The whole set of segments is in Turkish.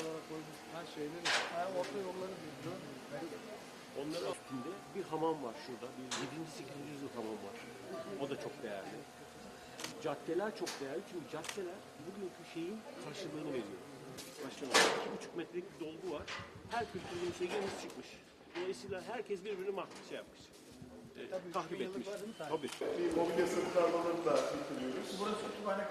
olarak koymuş her şeyleri, her orta yolları biz görmüyoruz. Onların üstünde bir hamam var şurada. Bir 7. 8. yüzyıl hamam var. O da çok değerli. Caddeler çok değerli çünkü caddeler bugünkü şeyin karşılığını veriyor. Başkanım, iki buçuk metrelik bir dolgu var. Her kültürün içine girmiş çıkmış. Dolayısıyla herkes birbirini mahkum şey yapmış. E, tahrip etmiş. Tabii. Bir mobilya satın almalarını da bitiriyoruz. Burası kütüphane.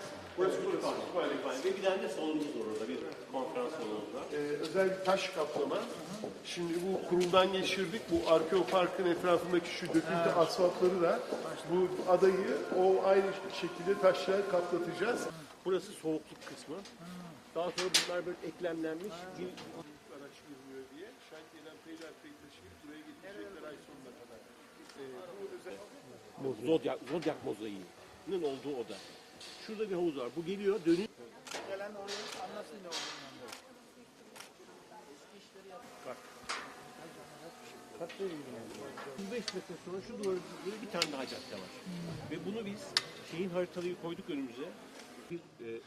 kütüphane. Ve bir tane de salonumuz var orada. Bir konferans salonumuz var. Ee, özel bir taş kaplama. Şimdi bu kuruldan geçirdik. Bu Arkeopark'ın etrafındaki şu döküntü asfaltları da bu adayı o aynı şekilde taşla kaplatacağız. Burası soğukluk kısmı. Daha sonra bunlar böyle eklemlenmiş bir Araç girmiyor diye şantiyeden peyderpey taşıyıp buraya getirecekler ay sonuna kadar. Ee, bu özel Zodyak, Zodyak mozaiğinin olduğu oda. Şurada bir havuz var. Bu geliyor, dönüyor. Gelen oraya anlasın ne olduğunu. Bak. 35 metre sonra şu duvarın böyle bir tane daha cadde var. Ve bunu biz şeyin haritalayı koyduk önümüze. Bir e,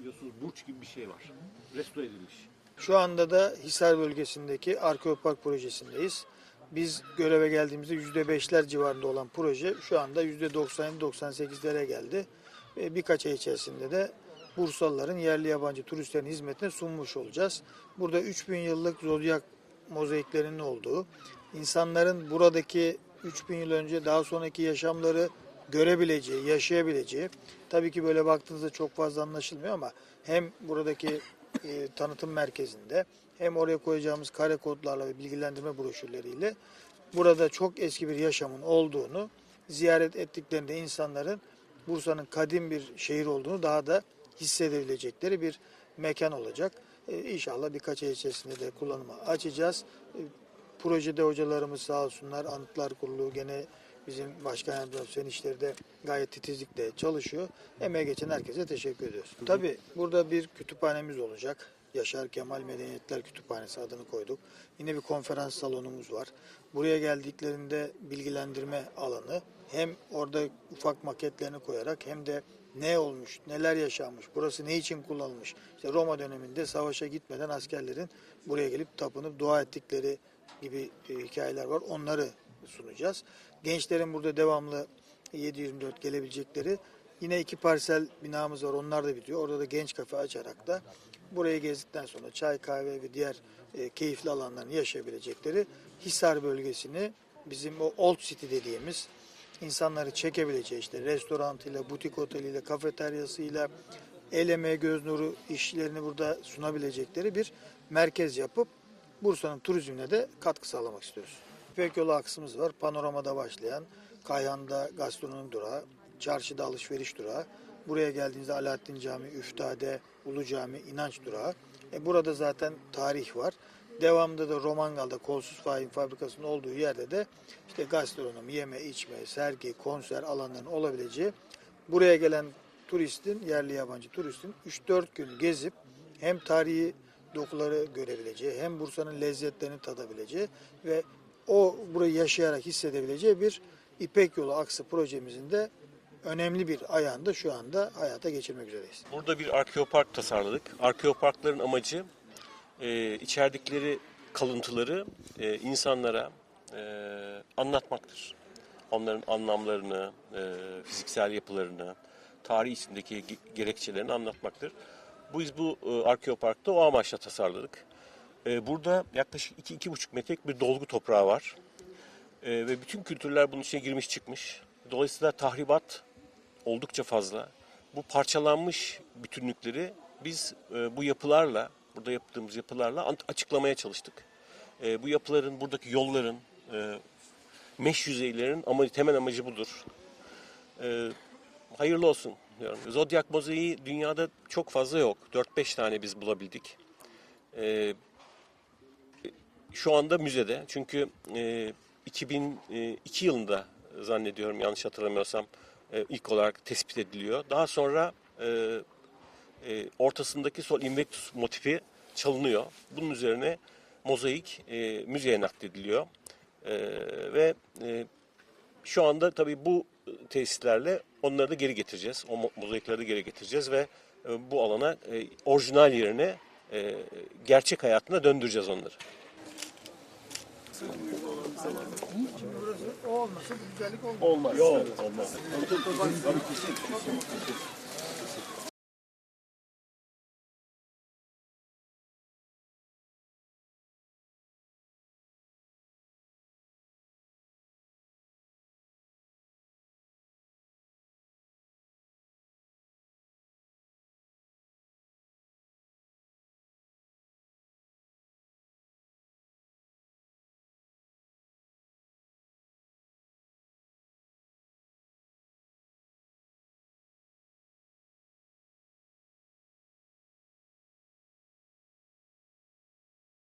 biliyorsunuz burç gibi bir şey var. Restore edilmiş. Şu anda da Hisar bölgesindeki Arkeopark projesindeyiz. Biz göreve geldiğimizde %5'ler civarında olan proje şu anda %97-98'lere geldi. Ve birkaç ay içerisinde de Bursalıların yerli yabancı turistlerin hizmetine sunmuş olacağız. Burada 3000 yıllık zodyak mozaiklerinin olduğu, insanların buradaki 3000 yıl önce daha sonraki yaşamları görebileceği, yaşayabileceği, tabii ki böyle baktığınızda çok fazla anlaşılmıyor ama hem buradaki e, tanıtım merkezinde hem oraya koyacağımız kare kodlarla ve bilgilendirme broşürleriyle burada çok eski bir yaşamın olduğunu ziyaret ettiklerinde insanların Bursa'nın kadim bir şehir olduğunu daha da hissedebilecekleri bir mekan olacak. E, İnşallah birkaç ay içerisinde de kullanıma açacağız. E, projede hocalarımız sağ olsunlar, Anıtlar Kurulu gene bizim başkan yardımcımız Hüseyin İşleri de gayet titizlikle çalışıyor. Emeğe geçen herkese teşekkür ediyoruz. Tabii burada bir kütüphanemiz olacak. Yaşar Kemal Medeniyetler Kütüphanesi adını koyduk. Yine bir konferans salonumuz var. Buraya geldiklerinde bilgilendirme alanı hem orada ufak maketlerini koyarak hem de ne olmuş, neler yaşanmış, burası ne için kullanılmış. İşte Roma döneminde savaşa gitmeden askerlerin buraya gelip tapınıp dua ettikleri gibi e, hikayeler var. Onları sunacağız. Gençlerin burada devamlı 7-24 gelebilecekleri yine iki parsel binamız var. Onlar da bitiyor. Orada da genç kafe açarak da burayı gezdikten sonra çay, kahve ve diğer e, keyifli alanlarını yaşayabilecekleri Hisar bölgesini bizim o Old City dediğimiz insanları çekebileceği işte restorantıyla, butik oteliyle, kafeteryasıyla, el emeği, göz nuru işlerini burada sunabilecekleri bir merkez yapıp Bursa'nın turizmine de katkı sağlamak istiyoruz. İpek yolu aksımız var. Panoramada başlayan, Kayhan'da gastronomi durağı, çarşıda alışveriş durağı. Buraya geldiğinizde Alaaddin Camii, Üftade, Ulu Cami, inanç durağı. E burada zaten tarih var. Devamında da Romangal'da kolsuz fahin fabrikasının olduğu yerde de işte gastronomi, yeme, içme, sergi, konser alanlarının olabileceği buraya gelen turistin, yerli yabancı turistin 3-4 gün gezip hem tarihi dokuları görebileceği, hem Bursa'nın lezzetlerini tadabileceği ve o burayı yaşayarak hissedebileceği bir İpek Yolu Aksı projemizin de önemli bir ayağını da şu anda hayata geçirmek üzereyiz. Burada bir arkeopark tasarladık. Arkeoparkların amacı e, içerdikleri kalıntıları e, insanlara e, anlatmaktır. Onların anlamlarını, e, fiziksel yapılarını, tarih içindeki ge- gerekçelerini anlatmaktır. Bu biz bu e, arkeoparkta o amaçla tasarladık. E, burada yaklaşık 2-2,5 metrelik bir dolgu toprağı var. E, ve bütün kültürler bunun içine girmiş çıkmış. Dolayısıyla tahribat oldukça fazla. Bu parçalanmış bütünlükleri biz e, bu yapılarla, burada yaptığımız yapılarla açıklamaya çalıştık. E, bu yapıların, buradaki yolların, e, meş yüzeylerin ama temel amacı budur. E, hayırlı olsun diyorum. Zodyak mozaiği dünyada çok fazla yok. 4-5 tane biz bulabildik. E, şu anda müzede. Çünkü e, 2002 e, yılında zannediyorum yanlış hatırlamıyorsam e, ilk olarak tespit ediliyor. Daha sonra e, e, ortasındaki sol invectus motifi çalınıyor. Bunun üzerine mozaik e, müzeye naklediliyor. E, ve e, şu anda tabii bu tesislerle onları da geri getireceğiz. O mozaikleri de geri getireceğiz ve e, bu alana e, orijinal yerine e, gerçek hayatına döndüreceğiz onları. Şimdi burası o olmasa güzellik olmaz. Olmaz. Yok olmaz.